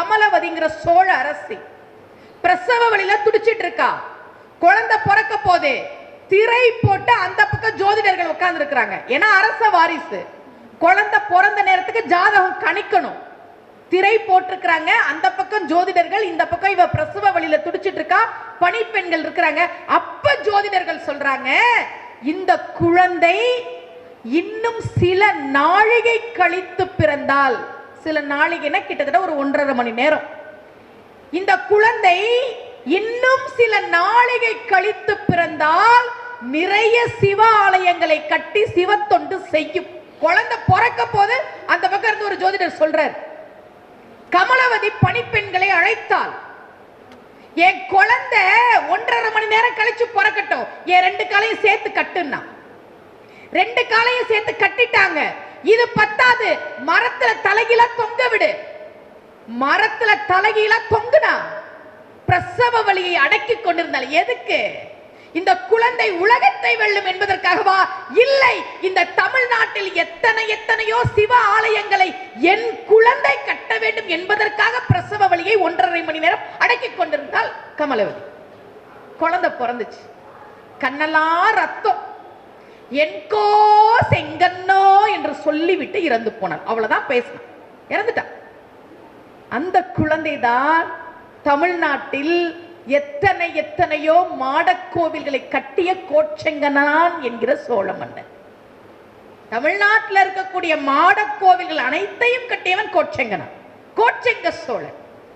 கமலவதிங்கிற சோழ அரசி. பிரசவ வழியில துடிச்சிட்டு இருக்கா. குழந்தை பிறக்க போதே திரை போட்டு அந்த பக்கம் ஜோதிடர்கள் உட்கார்ந்து இருக்கிறாங்க ஏன்னா அரச வாரிசு. குழந்தை பிறந்த நேரத்துக்கு ஜாதகம் கணிக்கணும். திரை போட்டிருக்கிறாங்க. அந்த பக்கம் ஜோதிடர்கள் இந்த பக்கம் இவ பிரசவ வழியில துடிச்சிட்டு இருக்கா. பணிப்பெண்கள் இருக்கிறாங்க. அப்ப ஜோதிடர்கள் சொல்றாங்க இந்த குழந்தை இன்னும் சில நாழிகை கழித்து பிறந்தால் சில நாளைக்குன்னா கிட்டத்தட்ட ஒரு ஒன்றரை மணி நேரம். இந்த குழந்தை இன்னும் சில நாளிகை கழித்து பிறந்தால் நிறைய சிவ ஆலயங்களை கட்டி சிவ தொண்டு செய்யும். குழந்தை பிறக்க போது அந்த பக்கம் இருந்து ஒரு ஜோதிடர் சொல்றார் கமலவதி பணிப்பெண்களை அழைத்தாள். என் குழந்தை ஒன்றரை மணி நேரம் கழிச்சு பிறக்கட்டும். என் ரெண்டு காலையும் சேர்த்து கட்டுன்னா. ரெண்டு காலையும் சேர்த்து கட்டிட்டாங்க. இது பத்தாது. மரத்துல தலைகீழ தொங்க விடு. மரத்துல தலைகீழ தொங்குனா பிரசவ வழியை அடக்கி கொண்டிருந்தால் எதுக்கு? இந்த குழந்தை உலகத்தை வெல்லும் என்பதற்காகவா? இல்லை இந்த தமிழ்நாட்டில் எத்தனை எத்தனையோ சிவ ஆலயங்களை என் குழந்தை கட்ட வேண்டும் என்பதற்காக பிரசவ வழியை ஒன்றரை மணி நேரம் அடக்கி கொண்டிருந்தால் கமலவதி குழந்தை பிறந்துச்சு. கண்ணெல்லாம் ரத்தம். என்கோ செங்கன்னோ என்று சொல்லிவிட்டு இறந்து போனான். அவ்வளவுதான் பேசினான். இறந்துட்டான். அந்த குழந்தைதான் தமிழ்நாட்டில் எத்தனை எத்தனையோ மாடக்கோவில்களை கட்டிய கோச்செங்கனான் என்கிற சோழ மன்னன் தமிழ்நாட்டில் இருக்கக்கூடிய மாடக்கோவில்கள் அனைத்தையும் கட்டியவன் கோச்செங்கனான் கோச்செங்க சோழன்.